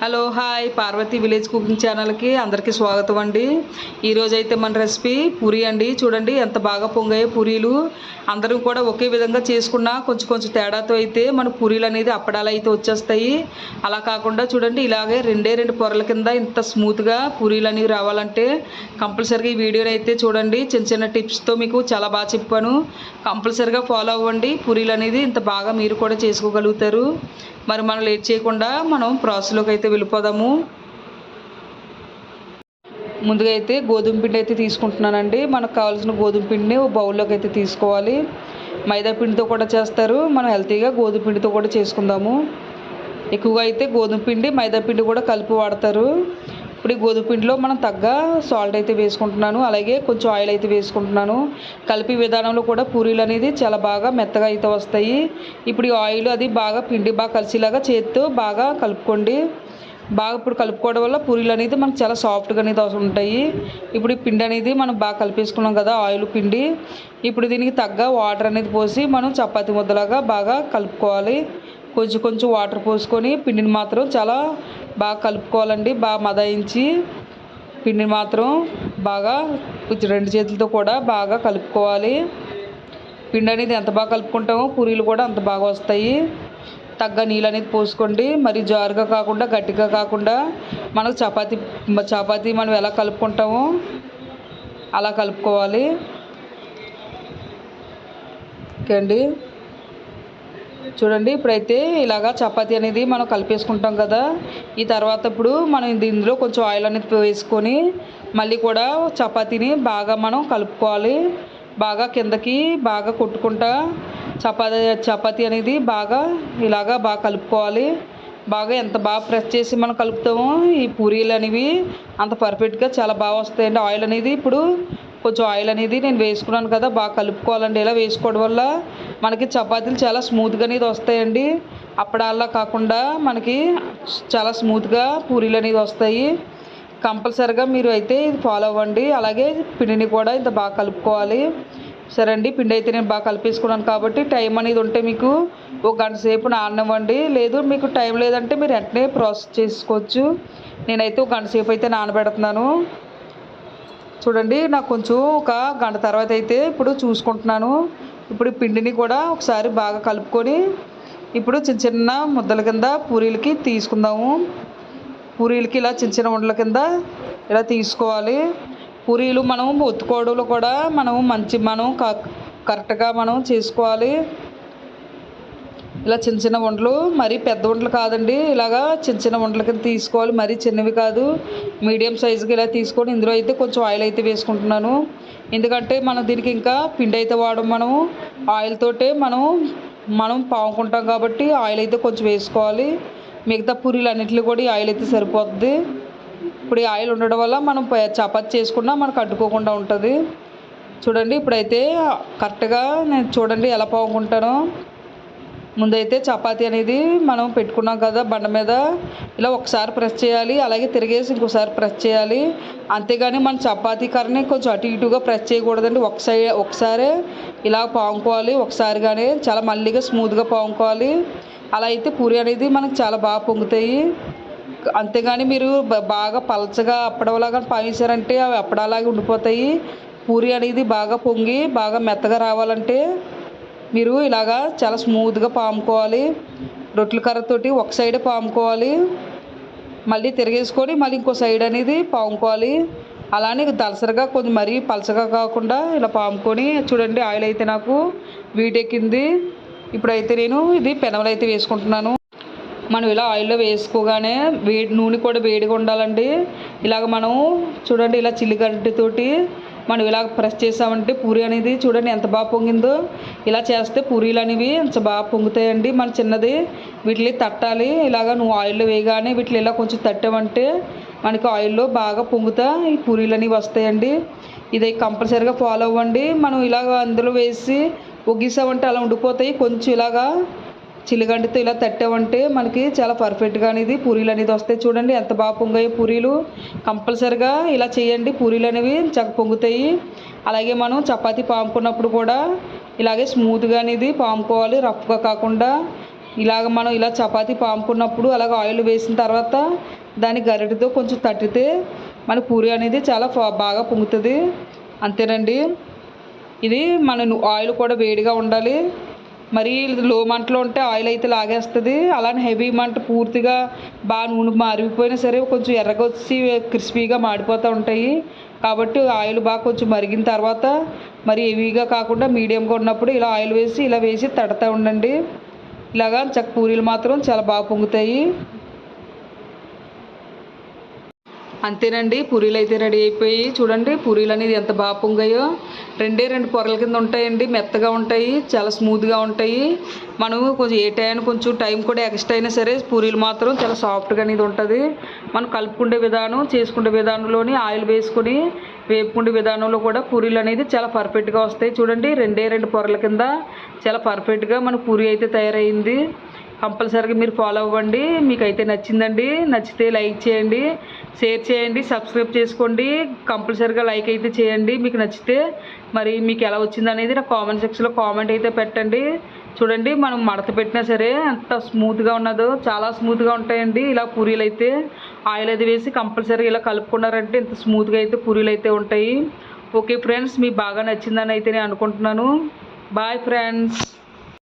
Hello hi. Parvati village cooking ఛానల్కి అందరికీ స్వాగతం అండి. ఈరోజైతే మన రెసిపీ పూరి అండి. చూడండి ఎంత బాగా పొంగాయో పూరీలు. అందరూ కూడా ఒకే విధంగా చేసుకున్నా కొంచెం కొంచెం తేడాతో అయితే మన పూరీలు అనేది అప్పడాలు అయితే వచ్చేస్తాయి. అలా కాకుండా చూడండి ఇలాగే రెండే రెండు పొరల కింద ఇంత స్మూత్గా పూరీలు అనేవి రావాలంటే కంపల్సరీగా ఈ వీడియోని అయితే చూడండి. చిన్న చిన్న టిప్స్తో మీకు చాలా బాగా చెప్పాను. కంపల్సరీగా ఫాలో అవ్వండి. పూరీలు అనేది ఇంత బాగా మీరు కూడా చేసుకోగలుగుతారు. మరి మనం లేట్ చేయకుండా మనం ప్రాసెస్లోకి అయితే వెళ్ళిపోదాము. ముందుగా అయితే గోధుమ పిండి అయితే తీసుకుంటున్నానండి. మనకు కావాల్సిన గోధుమ పిండిని బౌల్లోకి అయితే తీసుకోవాలి. మైదా పిండితో కూడా చేస్తారు. మనం హెల్తీగా గోధుమ పిండితో కూడా చేసుకుందాము. ఎక్కువగా అయితే గోధుమ పిండి మైదా పిండి కూడా కలిపి వాడతారు. ఇప్పుడు ఈ గోధుమ పిండిలో మనం తగ్గ సాల్ట్ అయితే వేసుకుంటున్నాను. అలాగే కొంచెం ఆయిల్ అయితే వేసుకుంటున్నాను. కలిపి విధానంలో కూడా పూరీలు అనేది చాలా బాగా మెత్తగా అయితే వస్తాయి. ఇప్పుడు ఈ ఆయిల్ అది బాగా పిండి బాగా కలిసేలాగా చేత్తో బాగా కలుపుకోండి. బాగా ఇప్పుడు కలుపుకోవడం వల్ల పూరీలు అనేది మనకు చాలా సాఫ్ట్గా అనేది ఉంటాయి. ఇప్పుడు ఈ పిండి అనేది మనం బాగా కలిపేసుకున్నాం కదా ఆయిల్ పిండి. ఇప్పుడు దీనికి తగ్గ వాటర్ అనేది పోసి మనం చపాతి ముద్దలాగా బాగా కలుపుకోవాలి. కొంచెం కొంచెం వాటర్ పోసుకొని పిండిని మాత్రం చాలా బాగా కలుపుకోవాలండి. బాగా మదాయించి పిండిని మాత్రం బాగా కొంచెం రెండు చేతులతో కూడా బాగా కలుపుకోవాలి. పిండి అనేది ఎంత బాగా కలుపుకుంటామో పూరీలు కూడా అంత బాగా వస్తాయి. తగ్గ నీళ్ళు అనేది పోసుకోండి. మరి జారుగా కాకుండా గట్టిగా కాకుండా మనకు చపాతీ చపాతీ మనం ఎలా కలుపుకుంటామో అలా కలుపుకోవాలి. ఓకే అండి. చూడండి ఇప్పుడైతే ఇలాగా చపాతి అనేది మనం కలిపేసుకుంటాం కదా. ఈ తర్వాత ఇప్పుడు మనం ఇందులో కొంచెం ఆయిల్ అనేది వేసుకొని మళ్ళీ కూడా చపాతీని బాగా మనం కలుపుకోవాలి. బాగా కిందకి బాగా కొట్టుకుంటా చపాతీ చపాతీ అనేది బాగా ఇలాగా బాగా కలుపుకోవాలి. బాగా ఎంత బాగా ప్రెస్ చేసి మనం కలుపుతామో ఈ పూరీలు అనేవి అంత పర్ఫెక్ట్గా చాలా బాగా వస్తాయండి. ఆయిల్ అనేది ఇప్పుడు కొంచెం ఆయిల్ అనేది నేను వేసుకున్నాను కదా బాగా కలుపుకోవాలండి. ఇలా వేసుకోవడం వల్ల మనకి చపాతీలు చాలా స్మూత్గా అనేది వస్తాయండి. అప్పడాల్లా కాకుండా మనకి చాలా స్మూత్గా పూరీలు అనేది వస్తాయి. కంపల్సరిగా మీరు అయితే ఇది ఫాలో అవ్వండి. అలాగే పిండిని కూడా ఇంత బాగా కలుపుకోవాలి. సరే అండి పిండి అయితే నేను బాగా కలిపేసుకున్నాను కాబట్టి టైం అనేది ఉంటే మీకు ఒక గంట సేపు నాననివ్వండి. లేదు మీకు టైం లేదంటే మీరు వెంటనే ప్రాసెస్ చేసుకోవచ్చు. నేనైతే ఒక గంట సేపు అయితే నానబెడుతున్నాను. చూడండి నాకు కొంచెం ఒక గంట తర్వాత అయితే ఇప్పుడు చూసుకుంటున్నాను. ఇప్పుడు పిండిని కూడా ఒకసారి బాగా కలుపుకొని ఇప్పుడు చిన్న చిన్న ముద్దల కింద పూరీలకి తీసుకుందాము. పూరీలకి ఇలా చిన్న చిన్న ఉండల కింద ఇలా తీసుకోవాలి. పూరీలు మనం ఒత్తుకోవడంలో కూడా మనం మంచి మనం కరెక్ట్గా మనం చేసుకోవాలి. ఇలా చిన్న చిన్న వంటలు మరీ పెద్ద వంటలు కాదండి. ఇలాగా చిన్న చిన్న వంటల కింద తీసుకోవాలి. మరీ చిన్నవి కాదు. మీడియం సైజుకి ఇలా తీసుకొని ఇందులో అయితే కొంచెం ఆయిల్ అయితే వేసుకుంటున్నాను. ఎందుకంటే మనం దీనికి ఇంకా పిండి అయితే వాడడం మనం ఆయిల్ తోటే మనం మనం పాముకుంటాం కాబట్టి ఆయిల్ అయితే కొంచెం వేసుకోవాలి. మిగతా పూరీలు అన్నింటిలో కూడా ఆయిల్ అయితే సరిపోతుంది ఇప్పుడు ఈ ఆయిల్ ఉండడం వల్ల మనం చపాతి చేసుకున్నా మనకు అడ్డుకోకుండా ఉంటుంది. చూడండి ఇప్పుడైతే కరెక్ట్గా నేను చూడండి ఎలా పోగుకుంటానో ముందైతే చపాతి అనేది మనం పెట్టుకున్నాం కదా బండ మీద. ఇలా ఒకసారి ప్రెస్ చేయాలి అలాగే తిరిగేసి ఇంకోసారి ప్రెస్ చేయాలి. అంతేగాని మన చపాతీ కర్రని కొంచెం అటు ఇటుగా ప్రెస్ చేయకూడదండి. ఒకసారి ఒకసారి ఇలా పాముకోవాలి ఒకసారిగానే చాలా మళ్ళీగా స్మూత్గా పాముకోవాలి అలా అయితే పూరి అనేది మనకు చాలా బాగా పొంగుతాయి. అంతేగాని మీరు బాగా పలచగా అప్పడంలాగా పాయించారంటే అవి అప్పడాలాగా ఉండిపోతాయి. పూరి అనేది బాగా పొంగి బాగా మెత్తగా రావాలంటే మీరు ఇలాగా చాలా స్మూత్గా పాముకోవాలి. రొట్టెల కర్రతోటి ఒక సైడ్ పాముకోవాలి. మళ్ళీ తిరిగేసుకొని మళ్ళీ ఇంకో సైడ్ అనేది పాముకోవాలి. అలానే దలసరిగా కొంచెం మరీ పలచగా కాకుండా ఇలా పాముకొని చూడండి ఆయిల్ అయితే నాకు వీటెక్కింది. ఇప్పుడైతే నేను ఇది పెనవలు అయితే వేసుకుంటున్నాను. మనం ఇలా ఆయిల్లో వేసుకోగానే వేడి నూనె కూడా వేడిగా ఉండాలండి. ఇలాగ మనం చూడండి ఇలా చిల్లిగడ్డతోటి మనం ఇలా ప్రెస్ చేసామంటే పూరి అనేది చూడండి ఎంత బాగా పొంగిందో. ఇలా చేస్తే పూరీలు అనేవి ఎంత బాగా పొంగుతాయండి. మన చిన్నది వీటిని తట్టాలి. ఇలాగ నువ్వు ఆయిల్లో వేయగానే వీటిని ఇలా కొంచెం తట్టామంటే మనకి ఆయిల్లో బాగా పొంగుతా ఈ పూరీలు అనేవి వస్తాయండి. ఇది కంపల్సరీగా ఫాలో అవ్వండి. మనం ఇలాగ అందులో వేసి ఒగ్గిసామంటే అలా ఉండిపోతాయి. కొంచెం ఇలాగా చిల్లిగడ్డతో ఇలా తట్టామంటే మనకి చాలా పర్ఫెక్ట్గా అనేది పూరీలు అనేది వస్తాయి చూడండి ఎంత బాగా పొంగాయి పూరీలు. కంపల్సరిగా ఇలా చేయండి. పూరీలు అనేవి చక్క పొంగుతాయి. అలాగే మనం చపాతి పాముకున్నప్పుడు కూడా ఇలాగే స్మూత్గా అనేది పాముకోవాలి రఫ్గా కాకుండా. ఇలాగ మనం ఇలా చపాతి పాముకున్నప్పుడు అలాగ ఆయిల్ వేసిన తర్వాత దాని గరిటతో కొంచెం తట్టితే మన పూరి అనేది చాలా బాగా పొంగుతుంది. అంతేనండి. ఇది మన ఆయిల్ కూడా వేడిగా ఉండాలి. మరి లో మంటలో ఉంటే ఆయిల్ అయితే లాగేస్తుంది. అలానే హెవీ మంట పూర్తిగా బాగా నూనె మారిపోయినా సరే కొంచెం ఎర్రగా వచ్చి క్రిస్పీగా మాడిపోతూ ఉంటాయి. కాబట్టి ఆయిల్ బాగా కొంచెం మరిగిన తర్వాత మరి హెవీగా కాకుండా మీడియంగా ఉన్నప్పుడు ఇలా ఆయిల్ వేసి ఇలా వేసి తడతా ఉండండి. ఇలాగా చక్క పూరీలు మాత్రం చాలా బాగా పొంగుతాయి. అంతేనండి పూరీలు అయితే రెడీ అయిపోయి చూడండి పూరీలు అనేది ఎంత బాగా పొంగాయో. రెండే రెండు పొరల కింద ఉంటాయండి మెత్తగా ఉంటాయి చాలా స్మూత్గా ఉంటాయి. మనం కొంచెం ఏ టైం కొంచెం టైం కూడా ఎక్స్ట్రా అయినా సరే పూరీలు మాత్రం చాలా సాఫ్ట్గా అనేది ఉంటుంది. మనం కలుపుకునే విధానం చేసుకునే విధానంలోని ఆయిల్ వేసుకొని వేపుకుండే విధానంలో కూడా పూరీలు అనేది చాలా పర్ఫెక్ట్గా వస్తాయి. చూడండి రెండే రెండు పొరల కింద చాలా పర్ఫెక్ట్గా మన పూరి అయితే తయారైంది. కంపల్సరీగా మీరు ఫాలో అవ్వండి. మీకు అయితే నచ్చిందండి నచ్చితే లైక్ చేయండి షేర్ చేయండి సబ్స్క్రైబ్ చేసుకోండి. కంపల్సరీగా లైక్ అయితే చేయండి. మీకు నచ్చితే మరి మీకు ఎలా వచ్చింది అనేది నా కామెంట్ సెక్షన్లో కామెంట్ అయితే పెట్టండి. చూడండి మనం మడత పెట్టినా సరే ఎంత స్మూత్గా ఉన్నదో చాలా స్మూత్గా ఉంటాయండి ఇలా పూరీలు అయితే. ఆయిల్ అది వేసి కంపల్సరీ ఇలా కలుపుకున్నారంటే ఇంత స్మూత్గా అయితే పూరీలు అయితే ఉంటాయి. ఓకే ఫ్రెండ్స్ మీకు బాగా నచ్చిందని అయితే నేను అనుకుంటున్నాను. Bye friends